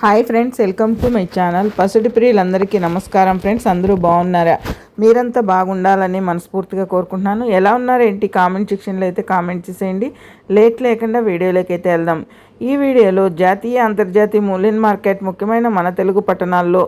Hi friends welcome to my channel. పసుడి ప్రియులందరికీ నమస్కారం friends అందరూ బాగున్నారా? మీరంతా బాగుండాలని మనస్ఫూర్తిగా కోరుకుంటున్నాను. ఎలా ఉన్నారేంటి కామెంట్ సెక్షన్లో అయితే కామెంట్ చేసేయండి. లేట్ లేకుండా వీడియోలోకి అయితే వెళ్దాం. ఈ వీడియోలో జాతీయ అంతర్జాతీయ మూల్యం మార్కెట్ ముఖ్యమైన మన తెలుగు పట్టణాల్లో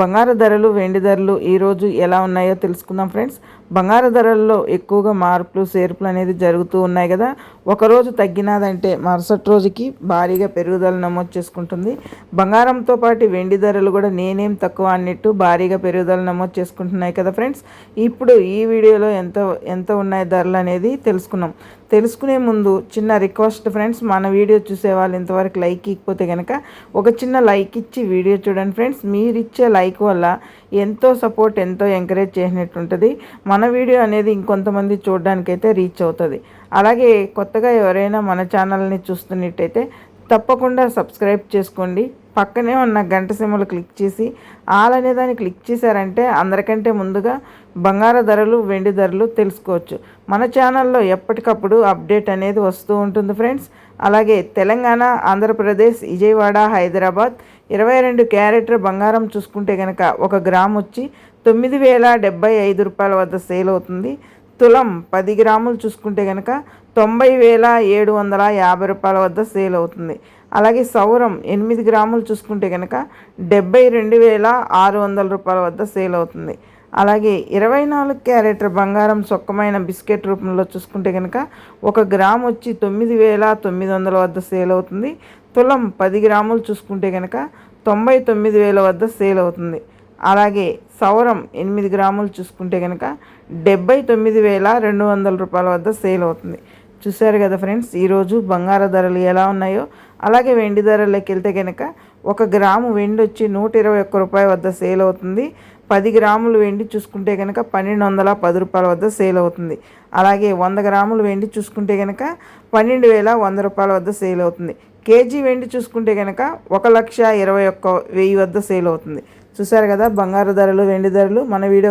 బంగారు ధరలు వెండి ధరలు ఈరోజు ఎలా ఉన్నాయో తెలుసుకుందాం ఫ్రెండ్స్. బంగారు ధరల్లో ఎక్కువగా మార్పులు సేర్పులు అనేది జరుగుతూ ఉన్నాయి కదా. ఒకరోజు తగ్గినదంటే మరుసటి రోజుకి భారీగా పెరుగుదల నమోదు చేసుకుంటుంది. బంగారంతో పాటు వెండి ధరలు కూడా నేనేం తక్కువ అన్నట్టు భారీగా పెరుగుదల నమోదు చేసుకుంటున్నాయి కదా ఫ్రెండ్స్. ఇప్పుడు ఈ వీడియోలో ఎంత ఎంత ఉన్నాయి ధరలు అనేది తెలుసుకున్నాం. తెలుసుకునే ముందు చిన్న రిక్వెస్ట్ ఫ్రెండ్స్ మన వీడియో చూసే వాళ్ళు ఇంతవరకు లైక్ ఇకపోతే కనుక ఒక చిన్న లైక్ ఇచ్చి వీడియో చూడండి ఫ్రెండ్స్. మీరు ఇచ్చే లైక్ వల్ల ఎంతో సపోర్ట్ ఎంతో ఎంకరేజ్ చేసినట్టు ఉంటుంది మన మన వీడియో అనేది ఇంకొంతమంది చూడడానికైతే రీచ్ అవుతుంది. అలాగే కొత్తగా ఎవరైనా మన ఛానల్ని చూస్తున్నట్టయితే తప్పకుండా సబ్స్క్రైబ్ చేసుకోండి. పక్కనే ఉన్న గంట సిమ్మలు క్లిక్ చేసి ఆల్ అనే దాన్ని క్లిక్ చేశారంటే అందరికంటే ముందుగా బంగార ధరలు వెండి ధరలు తెలుసుకోవచ్చు. మన ఛానల్లో ఎప్పటికప్పుడు అప్డేట్ అనేది వస్తూ ఉంటుంది ఫ్రెండ్స్ అలాగే తెలంగాణ ఆంధ్రప్రదేశ్ విజయవాడ హైదరాబాద్ ఇరవై రెండు క్యారెటర్ బంగారం చూసుకుంటే కనుక ఒక గ్రామ్ వచ్చి తొమ్మిది వేల డెబ్బై ఐదు రూపాయల వద్ద సేల్ అవుతుంది. తులం పది గ్రాములు చూసుకుంటే కనుక తొంభై వేల ఏడు వందల యాభై రూపాయల వద్ద సేల్ అవుతుంది. అలాగే సౌరం ఎనిమిది గ్రాములు చూసుకుంటే కనుక డెబ్బై రెండు వేల ఆరు వందల రూపాయల వద్ద సేల్ అవుతుంది. అలాగే ఇరవై నాలుగు క్యారెట్ బంగారం సొక్కమైన బిస్కెట్ రూపంలో చూసుకుంటే కనుక ఒక గ్రామ్ వచ్చి తొమ్మిది వేల తొమ్మిది వందల వద్ద సేల్ అవుతుంది. తులం పది గ్రాములు చూసుకుంటే కనుక తొంభై తొమ్మిది వేల వద్ద సేల్ అవుతుంది. అలాగే సౌరం ఎనిమిది గ్రాములు చూసుకుంటే కనుక డెబ్బై తొమ్మిది వేల రెండు వందల రూపాయల వద్ద సేల్ అవుతుంది. చూశారు కదా ఫ్రెండ్స్ ఈరోజు బంగార ధరలు ఎలా ఉన్నాయో? అలాగే వెండి ధరలోకి వెళ్తే కనుక ఒక గ్రాము వెండి వచ్చి నూట ఇరవై ఒక్క రూపాయల వద్ద సేల్ అవుతుంది. పది గ్రాములు వెండి చూసుకుంటే కనుక పన్నెండు వందల పది రూపాయల వద్ద సేల్ అవుతుంది. అలాగే వంద గ్రాములు వెండి చూసుకుంటే కనుక పన్నెండు వేల వంద రూపాయల వద్ద సేల్ అవుతుంది. కేజీ వెండి చూసుకుంటే కనుక ఒక లక్ష ఇరవై ఒక్క వెయ్యి వద్ద సేల్ అవుతుంది. చూసారు కదా? బంగారు ధరలు వెండి ధరలు. మన వీడియో